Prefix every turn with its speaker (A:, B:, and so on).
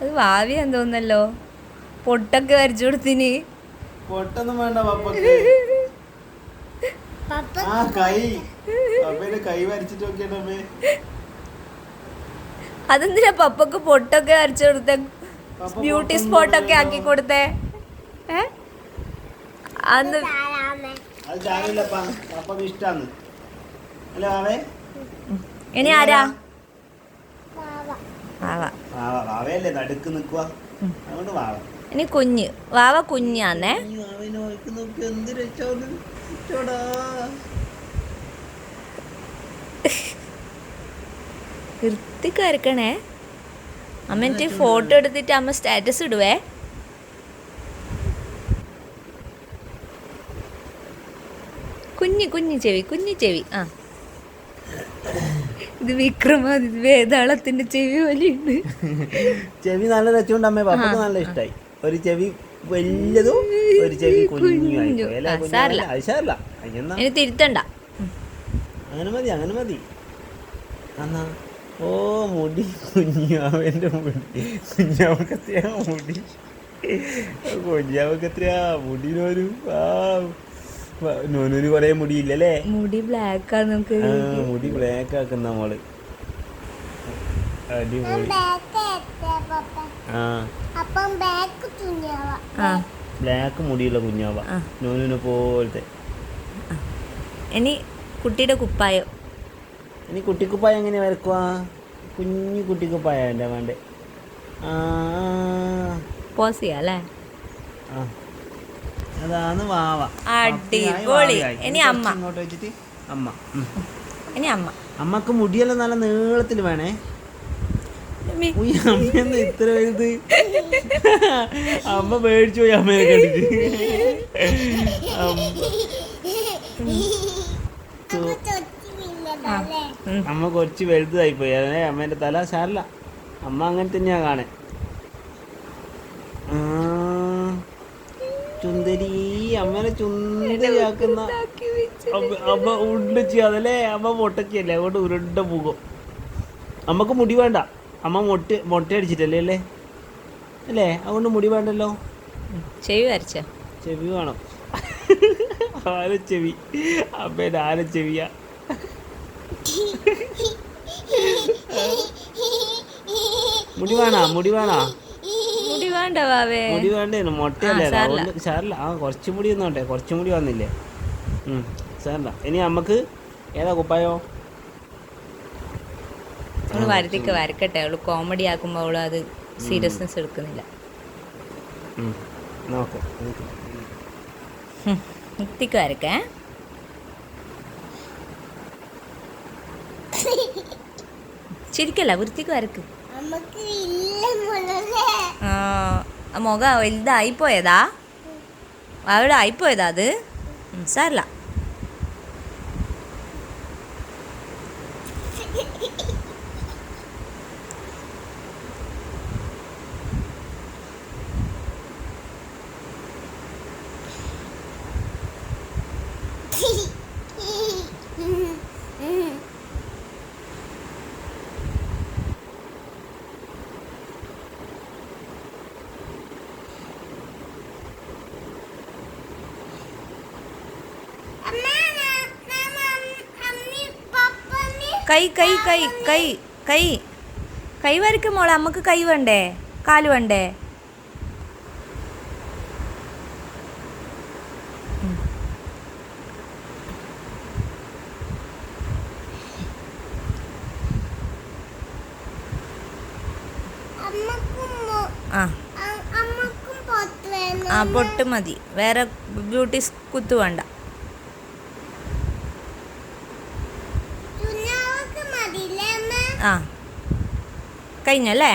A: അത് ഭാവിയാന്ന് തോന്നല്ലോ പൊട്ടൊക്കെ വരച്ചു കൊടുത്തിന്.
B: പൊട്ടൊന്നും വേണ്ട പപ്പക്ക്. ആ കൈ. കൈ വരച്ചിട്ട് നോക്കിയാണ് അമ്മേ.
A: അതെന്തിനാ പപ്പക്ക് പൊട്ടൊക്കെ വരച്ചു കൊടുത്തേ? ബ്യൂട്ടി
B: സ്പോട്ട്
A: സ്പോട്ടൊക്കെ ആക്കി. കൊടുത്തേ? ഏ? അന്ന് ഇനി ആരാ വാവ
B: വാവ വാവയല്ലേ നടുക്ക് നിക്കുവാ അതുകൊണ്ട് വാവ
A: ഇനി കുഞ്ഞ്. വാവ കുഞ്ഞാന്നേ.
B: ഇച്ചോടാ.
A: അമ്മ എനിക്ക് ഫോട്ടോ എടുത്തിട്ട് അമ്മ സ്റ്റാറ്റസ് ഇടുവേ. കുഞ്ഞു കുഞ്ഞു ചെവി കുഞ്ഞു ചെവി. ആ. ഇത് വിക്രമ ഇത് വേതാളത്തിന്റെ ചെവി വലിയുണ്ട്
B: ചെവി നല്ല രസമുണ്ട് അമ്മേ. പപ്പക്ക് നല്ല ഇഷ്ടായി. ഒരു ചെവി വലിയതും ഒരു ചെവി കുഞ്ഞു
A: തിരുത്തണ്ട.
B: അങ്ങനെ മതി അങ്ങനെ മതി. എന്നാ ഓ മുടി. കുഞ്ഞാവന്റെ മുടി. കുഞ്ഞാവക്കത്രയാ മുടി. കുഞ്ഞാവക്കത്രയാ മുടിനൊരു ആ. നോനൂന് കുറെ മുടിയില്ലല്ലേ?
A: മുടി ബ്ലാക്ക് ആണ് നമുക്ക്
B: മുടി ബ്ലാക്ക് ആക്കുന്ന മോൾ. അടിപൊളി. ബ്ലാക്ക് മുടിയുള്ള കുഞ്ഞാവ. നോനൂനെ പോലത്തെ.
A: ഇനി കുട്ടിയുടെ കുപ്പായോ.
B: ഇനി കുട്ടിക്കുപ്പായ എങ്ങനെ വരക്കുക കുഞ്ഞു കുട്ടിക്കുപ്പായ എന്റെ വേണ്ടേ? ആ.
A: പോസ് ചെയ്യാം അല്ലേ?
B: ആ. അതാണ് വാവ.
A: അടിപൊളി. ഇനി അമ്മ.
B: ഇങ്ങോട്ട് വെച്ചിട്ട് അമ്മ.
A: ഇനി അമ്മ.
B: അമ്മയ്ക്ക് മുടിയെല്ലാം നല്ല നീളത്തിൽ വേണേ. അമ്മയെന്ന് ഇത്ര വലുത്? അമ്മ മേടിച്ചു പോയി അമ്മയെ കണ്ടിട്ട്. അമ്മ കുറച്ച് വലുതായി പോയി. അതെ അമ്മേന്റെ തല സാരല്ല. അമ്മ അങ്ങനെ തന്നെയാ കാണേ ആ, ചുന്ദരി അമ്മനെ
A: ചുന്തരിയാക്കുന്ന.
B: അമ്മ അമ്മ അതല്ലേ? അമ്മ മുട്ടക്കല്ലേ അതുകൊണ്ട് ഉരുണ്ട മുഖം. അമ്മയ്ക്ക് മുടി വേണ്ട. അമ്മ മൊട്ട മുട്ട അടിച്ചിട്ടല്ലേ അല്ലേ? അല്ലേ? അതുകൊണ്ട് മുടി വേണ്ടല്ലോ?
A: ചെവി വരച്ച.
B: ചെവി വേണം. ആന ചെവി. അമ്മേന്റെ ആന ചെവിയാ. മുടി വേണോ? മുടി വേണോ?
A: വേണ്ട? വാവേ
B: മുടി വേണ്ടേനു മുട്ടയല്ലേ? സാറില്ല ആ കുറച്ച് മുടി ഒന്നോട്ടെ കുറച്ച് മുടി വന്നില്ലേ? ഉം, ഇനി നമുക്ക് ഏതാ കുപ്പായോ?
A: അവൾ വരുത്തിക്ക് വരക്കട്ടെ. അവൾ കോമഡി ആക്കുമ്പോ അവൾ അത് സീരിയസ്നെസ് എടുക്കുന്നില്ല. വൃത്തിക്ക് വരക്കേ ശരിക്കല്ല വൃത്തിക്ക് വരക്ക്.
C: നമുക്ക് ഇല്ല മുളകേ
A: ആ ആ മുഖം വലുതായിപ്പോയതാ അവിടെ ആയിപ്പോയതാ അത് ഉം, സാരല്ല
C: അമ്മ അമ്മി പപ്പനി
A: കൈ കൈ കൈ കൈ കൈ. കൈ വരയ്ക്കും മോളെ നമുക്ക് കൈ വേണ്ടേ? കാൽ വേണ്ടേ? ആ. ആ പൊട്ട് മതി. വേറെ ബ്യൂട്ടി കുത്തു വേണ്ട. ആ കഴിഞ്ഞല്ലേ